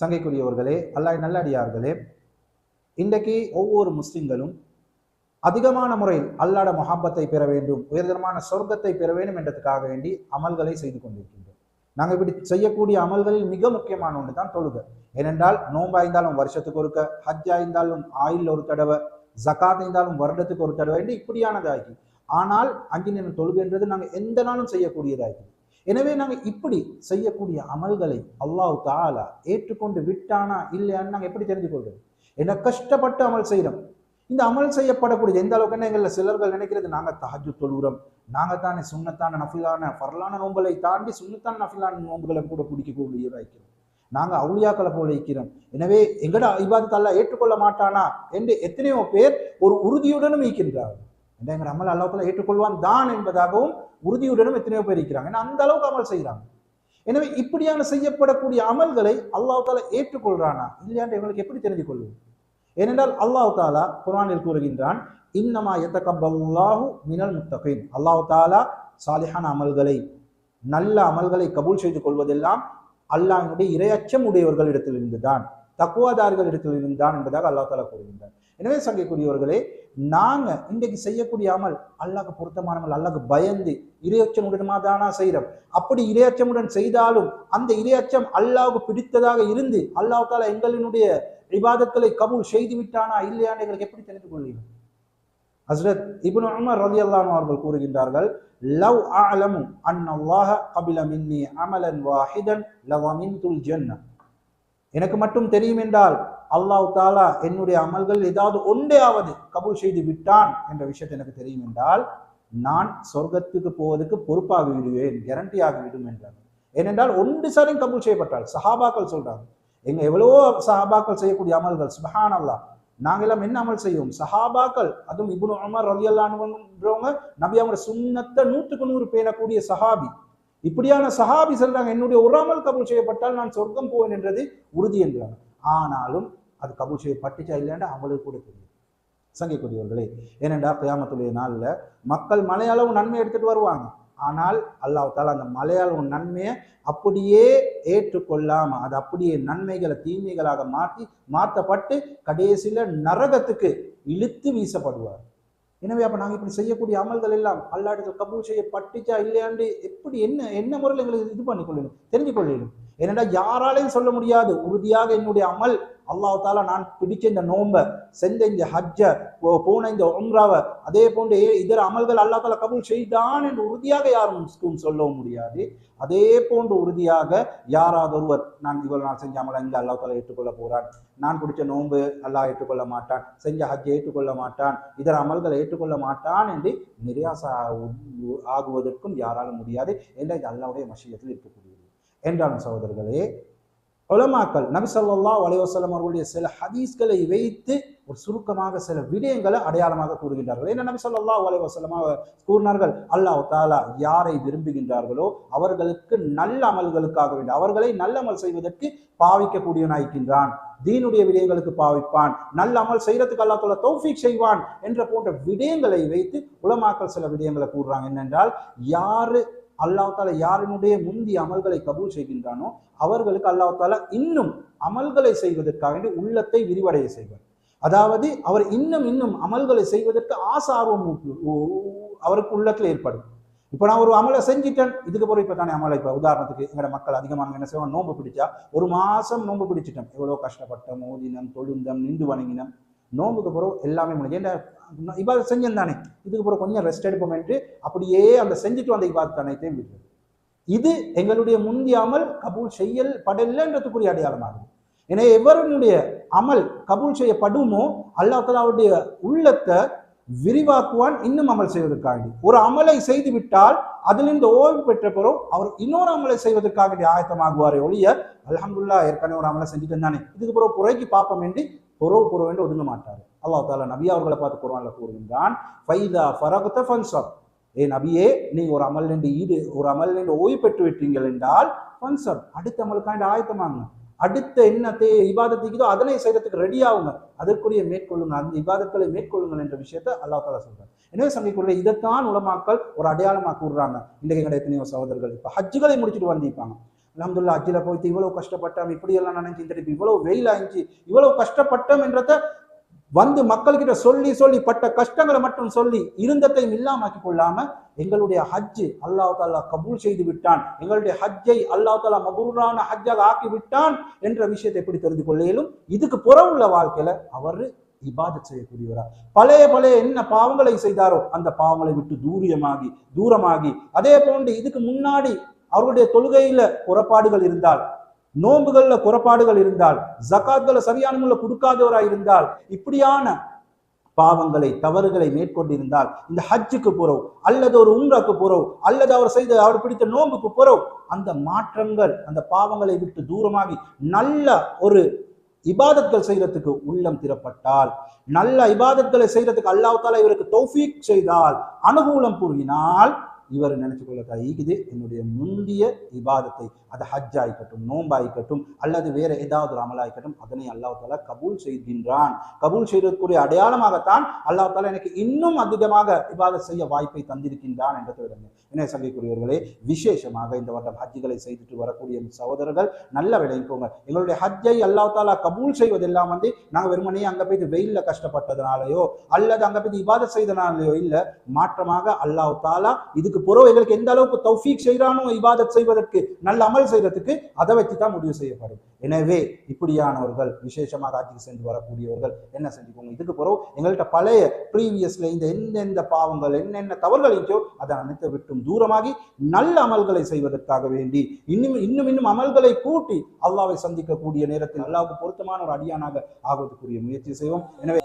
சங்கைக்குரியவர்களே அல்லாஹ் நல்லடியார்களே இன்றைக்கு ஒவ்வொரு முஸ்லிம்களும் அதிகமான முறையில் அல்லாட மொஹாபத்தை பெற வேண்டும் உயர்தரமான சொர்க்கத்தை பெற வேண்டும் என்றதுக்காக வேண்டி அமல்களை செய்து கொண்டிருக்கின்றோம். நாங்கள் இப்படி செய்யக்கூடிய அமல்களில் மிக முக்கியமான ஒன்று தான் தொழுக. ஏனென்றால் நோம்பாய்ந்தாலும் வருஷத்துக்கு ஒருக்க ஹஜ் ஆய்ந்தாலும் ஆயில் ஒரு தடவை ஜக்காத் இருந்தாலும் வருடத்துக்கு ஒரு தடவை என்று இப்படியானதாகி ஆனால் அஞ்சு நேரம் தொழுகைன்றது நாங்கள் எந்த நாளும் செய்யக்கூடியதாகி எனவே நாங்கள் இப்படி செய்யக்கூடிய அமல்களை அல்லாஹ் தாலா ஏற்றுக்கொண்டு விட்டானா இல்லையான்னு நாங்கள் எப்படி தெரிஞ்சு கொள்றது என்ன கஷ்டப்பட்டு அமல் செய்கிறோம் இந்த அமல் செய்யப்படக்கூடிய எந்த அளவுக்கு எங்களில் சிலர்கள் நினைக்கிறது? நாங்கள் தஹஜு தொழுகிறோம். நாங்கள் தானே சுண்ணத்தான நஃபிலான ஃபர்லான நோம்புகளை தாண்டி சுண்ணத்தான நஃபிலான நோம்புகளை கூட பிடிக்கக்கூடிய வைக்கிறோம். நாங்கள் அவுளியாக்களை போல இருக்கிறோம். எனவே எங்கட இபாதத்தல்ல ஏற்றுக்கொள்ள மாட்டானா? என்று எத்தனையோ பேர் ஒரு உறுதியுடனும் இருக்கின்றார்கள் என்ற எங்கள் அமல் அல்லாஹால ஏற்றுக்கொள்வான் தான் என்பதாகவும் உறுதியுடனும் எத்தனையோ பேர் இருக்கிறாங்க. ஏன்னா அந்த அளவுக்கு அமல் செய்கிறாங்க எனவே இப்படியான செய்யப்படக்கூடிய அமல்களை அல்லாஹ் தாலா ஏற்றுக்கொள்றானா? இல்லையாண்டு எங்களுக்கு எப்படி தெரிஞ்சு கொள்வது? ஏனென்றால் அல்லாஹ் தாலா குர்ஆனில் கூறுகின்றான் இன்னமா எத்தகப்பல்லாஹு மினல் முத்தகின். அல்லாஹ் தாலா சாலிஹான அமல்களை நல்ல அமல்களை கபூல் செய்து கொள்வதெல்லாம் அல்லாஹினுடைய இரையச்சம் உடையவர்களிடத்திலிருந்து தான் தக்குவாதார்கள் தக்குவாதார்களிடத்திலிருந்து தான் என்பதாக அல்லாஹ் தாலா கூறுகின்றார் எனவே சங்கைக்குரியவர்களே நாங்கள் இன்றைக்கு செய்யக்கூடிய அமல் அல்லாஹ்க்கு பொருத்தமானமல் அல்லாஹ்க்கு பயந்து இரையச்சமுடனுமா தானா செய்கிறோம் அப்படி இரையச்சமுடன் செய்தாலும் அந்த இரையச்சம் அல்லாவுக்கு பிடித்ததாக இருந்து அல்லாஹ் எங்களினுடைய இபாதத்களை கபூல் செய்து விட்டானா இல்லையான்னு எங்களுக்கு எப்படி தெரிந்து கொள்ளுங்கள் ஹஸ்ரத் இப்னு உமர் ரலியல்லாஹு அவர்கள் கூறுகின்றார்கள் லவ் அலமு அன் அல்லாஹ கபில மின்னி அமலன் வாஹிதன் லவமின்துல் ஜன்ன. எனக்கு மட்டும் தெரியும் என்றால் அல்லாஹ் தாலா என்னுடைய அமல்கள் ஏதாவது ஒன்றையாவது கபூல் செய்து விட்டான் என்ற விஷயத்தை எனக்கு தெரியும் என்றால் நான் சொர்க்கத்துக்கு போவதற்கு பொறுப்பாக விடுவேன் கேரண்டியாக விடும் என்றார். ஏனென்றால் ஒன்று சாரையும் கபூல் செய்யப்பட்டால் சஹாபாக்கள் சொல்றாங்க எங்க எவ்வளவோ சஹாபாக்கள் செய்யக்கூடிய அமல்கள் சுபஹான் அல்லாஹ் நாங்க எல்லாம் என்ன அமல் செய்வோம்? சஹாபாக்கள் அதுவும் இபுன் அமர் ரவி அல்லான்றவங்க நபி அவங்க சுண்ணத்தை நூற்றுக்கு நூறு பேணக்கூடிய சஹாபி இப்படியான சஹாபி சொல்றாங்க என்னுடைய உராமல் கபூல் செய்யப்பட்டால் நான் சொர்க்கம் போவேன் என்றது உறுதி என்றாங்க ஆனாலும் அது கபூல் செய்யப்பட்டுச்சா இல்லையாண்டா அவங்களுக்கு கூட தெரியும் சங்கைக்குரியவர்களே ஏனென்றா கியாமத்துடைய நாளில் மக்கள் மலையளவு நன்மை எடுத்துட்டு வருவாங்க. ஆனால் அல்லாஹ் அந்த மலையளவு நன்மையை அப்படியே ஏற்றுக்கொள்ளாம அது அப்படியே நன்மைகளை தீமைகளாக மாற்றி மாற்றப்பட்டு கடைசியில் நரகத்துக்கு இழுத்து வீசப்படுவார். எனவே அப்போ நாங்கள் இப்படி செய்யக்கூடிய அமல்கள் எல்லாம் அல்லாடுகள் கபூல் செய்யப்பட்டுச்சா இல்லையாண்டு எப்படி என்ன என்ன முறையில் எங்களுக்கு இது பண்ணிக்கொள்ளணும் தெரிஞ்சு கொள்ளணும் ஏனென்றால் யாராலையும் சொல்ல முடியாது உறுதியாக என்னுடைய அமல் அல்லாஹால நான் பிடிச்ச இந்த நோம்பை செஞ்ச இந்த ஹஜ்ஜ போன இந்த உம்ராவை அதே போன்று ஏ- இதர அமல்கள் அல்லாஹ் தாலா கபூல் செய்தான் என்று உறுதியாக யாரும் சொல்லவும் முடியாது. அதே போன்று உறுதியாக யாராவது ஒருவர் நான் இவ்வளவு நாள் செஞ்ச அமலை இங்க அல்லாஹ் தாலா ஏற்றுக்கொள்ள போறான். நான் பிடிச்ச நோன்பு அல்லாஹ் ஏற்றுக்கொள்ள மாட்டான். செஞ்ச ஹஜ்ஜை ஏற்றுக்கொள்ள மாட்டான். இதர அமல்களை ஏற்றுக்கொள்ள மாட்டான் என்று நிராசா ஆகுவதற்கும் யாராலும் முடியாது. என்ற இது அல்லாவுடைய மஷியத்தில் இருக்கக்கூடியது? என்றாலும் சகோதரர்களே உலமாக்கள் நபிசல்லா ஸல்லல்லாஹு அவர்களுடைய சில ஹதீஸ்களை வைத்து ஒரு சுருக்கமாக சில விடயங்களை அடையாளமாக கூறுகின்றார்கள். என்ன நபிசல்லா ஸல்லல்லாஹு கூறினார்கள்? அல்லாஹ் தாலா யாரை விரும்புகின்றார்களோ அவர்களுக்கு நல்ல அமல்களுக்காக வேண்டும் அவர்களை நல்ல அமல் செய்வதற்கு பாவிக்கக்கூடியவனாயிருக்கின்றான் தீனுடைய விடயங்களுக்கு பாவிப்பான். நல்ல அமல் செய்யறதுக்கு அல்லா தோல தௌஃபிக் செய்வான் என்ற போன்ற விடயங்களை வைத்து உலமாக்கள் சில விடயங்களை கூறுறாங்க. என்னென்றால் யாரு அல்லாஹால யாருனுடைய யாரினுடைய முந்தி அமல்களை கபூல் செய்கின்றானோ அவர்களுக்கு அல்லாஹால இன்னும் அமல்களை செய்வதற்காக வேண்டி உள்ளத்தை விரிவடைய செய்வார். அதாவது அவர் இன்னும் இன்னும் அமல்களை செய்வதற்கு ஆசார்வம் அவருக்கு உள்ளத்தில் ஏற்படும். இப்போ நான் ஒரு அமலை செஞ்சிட்டேன் இதுக்கு பிறகு இப்போ தானே அமலை இப்போ உதாரணத்துக்கு எங்களோட மக்கள் அதிகமாக என்ன செய்வாங்க? நோன்பு பிடிச்சா ஒரு மாசம் நோன்பு பிடிச்சிட்டோம் எவ்வளோ கஷ்டப்பட்டோம் ஓதினம் தொழுந்தம் நின்று வணங்கினம் நோன்புக்கு பிறகு எல்லாமே முடிஞ்சு. ஏன்னா இப்போ செஞ்சேன் தானே. இதுக்கு பிறகு கொஞ்சம் ரெஸ்ட் எடுப்போம் அப்படியே அந்த செஞ்சுட்டு வந்த இபாத் அனைத்தையும் விடுறது இது எங்களுடைய முந்தியாமல் கபூல் செய்யல் படலன்றதுக்குரிய அடையாளமாகும் எனவே எவருடைய அமல் கபூல் செய்யப்படுமோ அல்லாஹ் தலாவுடைய உள்ளத்தை விரிவாக்குவான் இன்னும் அமல் செய்வதற்காக ஒரு அமலை செய்து விட்டால் அதிலிருந்து ஓய்வு பெற்ற பிறகு அவர் இன்னொரு அமலை செய்வதற்காக ஆயத்தமாகுவாரே ஒழிய அலமதுல்லா ஏற்கனவே ஒரு அமலை செஞ்சுட்டு இருந்தானே இதுக்கு பிறகு புறைக்கு பார்ப்போம் என்று புறவு புற என்று ஒதுங்க மாட்டார். அல்லாஹ் தாலா நபி அவர்களை பார்த்து குர்ஆன்ல கூறுகின்றான் ஃபைதா ஃபரகத ஃபன்சப் ஏ நபியே நீ ஒரு அமல் நின்று ஈடு ஒரு அமல் நின்று ஓய்வு பெற்று விட்டீங்கள் என்றால் ஃபன்சப் அடுத்த அமலுக்காண்டி ஆயத்தமாங்க அடுத்த என்ன தே இபாதத்துக்குதோ அதனை செய்யறதுக்கு ரெடி ஆகுங்க. அதற்குரிய மேற்கொள்ளுங்க அந்த இபாதங்களை மேற்கொள்ளுங்கள் என்ற விஷயத்தை அல்லாஹ் தாலா சொல்றாங்க எனவே சந்திக்குள்ள இதைத்தான் உலமாக்கள் ஒரு அடையாளமாக கூறுறாங்க. இன்றைக்கு எங்களுடைய எத்தனையோ சகோதரர்கள் இப்போ ஹஜ்ஜுகளை முடிச்சுட்டு வந்திருப்பாங்க. அலமதுல்லா அஜில போயிட்டு இவ்வளவு கஷ்டப்பட்டோம் இப்படி எல்லாம் நினைச்சு இந்த இவ்வளோ இவ்வளவு வெயில் ஆயிடுச்சு இவ்வளவு கஷ்டப்பட்டோம் என்றத வந்து மக்கள்கிட்ட சொல்லி சொல்லி பட்ட கஷ்டங்களை மட்டும் சொல்லி இருந்தத்தையும் இல்லாமக்கி கொள்ளாம எங்களுடைய ஹஜ்ஜு அல்லாஹ் தாலா கபூல் செய்து விட்டான். எங்களுடைய ஹஜ்ஜை அல்லாஹ் தாலா மபூரான ஹஜ்ஜாக ஆக்கி விட்டான் என்ற விஷயத்தை எப்படி தெரிந்து கொள்ள இயலும் இதுக்கு புறவுள்ள வாழ்க்கையில அவர் இபாதத் செய்யக்கூடியவரா. பழைய பழைய என்ன பாவங்களை செய்தாரோ அந்த பாவங்களை விட்டு தூரியமாகி தூரமாகி அதே போன்று இதுக்கு முன்னாடி அவர்களுடைய தொழுகையில குறப்பாடுகள் இருந்தால் நோன்புகள்ல குறைபாடுகள் இருந்தால் ஜக்காத்களை சரியான முறையில் கொடுக்காதவராய் இருந்தால் இப்படியான பாவங்களை தவறுகளை மேற்கொண்டிருந்தால் இந்த ஹஜ்ஜுக்கு போறோம் அல்லது ஒரு உம்ராக்கு போறோம் அல்லது அவர் செய்த அவர் பிடித்த நோன்புக்கு போறோம் அந்த மாற்றங்கள் அந்த பாவங்களை விட்டு தூரமாகி நல்ல ஒரு இபாதத்கள் செய்யறதுக்கு உள்ளம் திறப்பட்டால் நல்ல இபாதத்களை செய்யறதுக்கு அல்லாஹால இவருக்கு தௌஃபீக் செய்தால் அனுகூலம் கூறினால் இவர் நினைச்சு கொள்ளக்கா என்னுடைய முந்திய இபாதத்தை அது ஹஜ் ஆயிக்கட்டும் நோம்பாய்க்கட்டும் அல்லது வேற ஏதாவது ஒரு அமலாய்க்கட்டும் அதனை அல்லாஹ் தாலா கபூல் செய்கின்றான். கபூல் செய்வதற்குரிய அடையாளமாகத்தான் அல்லாஹ் தாலா எனக்கு இன்னும் அதிகமாக இபாதத் செய்ய வாய்ப்பை தந்திருக்கின்றான் என்று விடுங்க என்ன சங்கைக்குரியவர்களே விசேஷமாக இந்த வருடம் ஹஜ்ஜுகளை செய்துட்டு வரக்கூடிய சகோதரர்கள் நல்ல விளைவிப்போங்க எங்களுடைய ஹஜ்ஜை அல்லாஹ் தாலா கபூல் செய்வதெல்லாம் வந்து நாங்கள் வெறுமனே அங்கே போயிட்டு வெயிலில் கஷ்டப்பட்டதுனாலயோ அல்லது அங்கே போயிட்டு இபாதத் செய்தனாலேயோ இல்லை மாற்றமாக அல்லாஹ் தாலா இதுக்கு புறவு எங்களுக்கு எந்த அளவுக்கு தௌஃபீக் செய்கிறானோ இபாதத் செய்வதற்கு நல்ல அமல் செய்யறதுக்கு அதை வச்சு தான் முடிவு செய்யப்படும். எனவே இப்படியானவர்கள் விசேஷமாக ஆட்சிக்கு சென்று வரக்கூடியவர்கள் என்ன செஞ்சுக்கோங்க இதுக்கு பிறகு எங்கள்கிட்ட பழைய ப்ரீவியஸ்ல இந்த எந்தெந்த பாவங்கள் என்னென்ன தவறுகள் இருக்கோ அதை அனைத்து விட்டும் தூரமாகி நல்ல அமல்களை செய்வதற்காக வேண்டி இன்னும் இன்னும் இன்னும் அமல்களை கூட்டி அல்லாவை சந்திக்கக்கூடிய நேரத்தில் அல்லாவுக்கு பொருத்தமான ஒரு அடியானாக ஆகுவதற்குரிய முயற்சி செய்வோம். எனவே